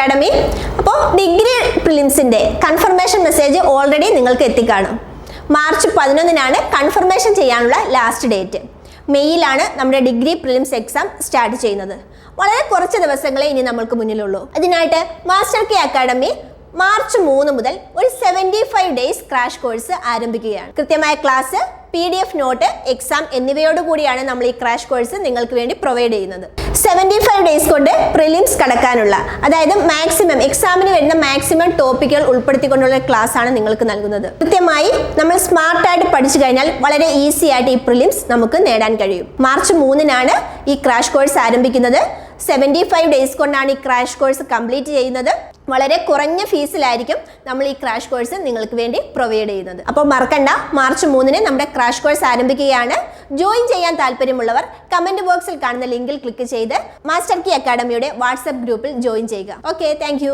Academy അപ്പോൾ degree പ്രിലിംസിന്റെ confirmation message already നിങ്ങൾക്ക് എത്തിക്കാണും. മാർച്ച് പതിനൊന്നിനാണ് കൺഫർമേഷൻ ചെയ്യാനുള്ള ലാസ്റ്റ് ഡേറ്റ് മെയ്യിലാണ് നമ്മുടെ ഡിഗ്രി പ്രിലിംസ് എക്സാം സ്റ്റാർട്ട് ചെയ്യുന്നത്. വളരെ കുറച്ച് ദിവസങ്ങളെ ഇനി നമ്മൾക്ക് മുന്നിലുള്ളൂ. അതിനായിട്ട് മാസ്റ്റർ കെ അക്കാഡമി മാർച്ച് മൂന്ന് മുതൽ ഒരു seventy five days crash course ആരംഭിക്കുകയാണ്. കൃത്യമായ class P D F note exam എന്നിവയോട് കൂടിയാണ് നമ്മൾ ഈ ക്രാഷ് കോഴ്സ് നിങ്ങൾക്ക് വേണ്ടി പ്രൊവൈഡ് ചെയ്യുന്നത്. സെവന്റി ഫൈവ് ഡേയ്സ് കൊണ്ട് പ്രിലിംസ് കടക്കാനുള്ള അതായത് മാക്സിമം എക്സാമിന് വരുന്ന മാക്സിമം ടോപ്പിക്കുകൾ ഉൾപ്പെടുത്തിക്കൊണ്ടുള്ള ക്ലാസ് ആണ് നിങ്ങൾക്ക് നൽകുന്നത്. കൃത്യമായി നമ്മൾ സ്മാർട്ട് സ്മാർട്ടായിട്ട് പഠിച്ചു കഴിഞ്ഞാൽ വളരെ ഈസി ആയിട്ട് ഈ പ്രിലിംസ് നമുക്ക് നേടാൻ കഴിയും. മാർച്ച് മൂന്നിനാണ് ഈ ക്രാഷ് കോഴ്സ് ആരംഭിക്കുന്നത്. സെവന്റി ഫൈവ് ഡേയ്സ് കൊണ്ടാണ് ഈ ക്രാഷ് കോഴ്സ് കംപ്ലീറ്റ് ചെയ്യുന്നത്. വളരെ കുറഞ്ഞ ഫീസിലായിരിക്കും നമ്മൾ ഈ ക്രാഷ് കോഴ്സ് നിങ്ങൾക്ക് വേണ്ടി പ്രൊവൈഡ് ചെയ്യുന്നത്. അപ്പോൾ മറക്കണ്ട മാർച്ച് മൂന്നിന് നമ്മുടെ ക്രാഷ് കോഴ്സ് ആരംഭിക്കുകയാണ്. ജോയിൻ ചെയ്യാൻ താല്പര്യമുള്ളവർ കമന്റ് ബോക്സിൽ കാണുന്ന ലിങ്കിൽ ക്ലിക്ക് ചെയ്ത് മാസ്റ്റർ കി അക്കാഡമിയുടെ വാട്സ്ആപ്പ് ഗ്രൂപ്പിൽ ജോയിൻ ചെയ്യുക. Okay thank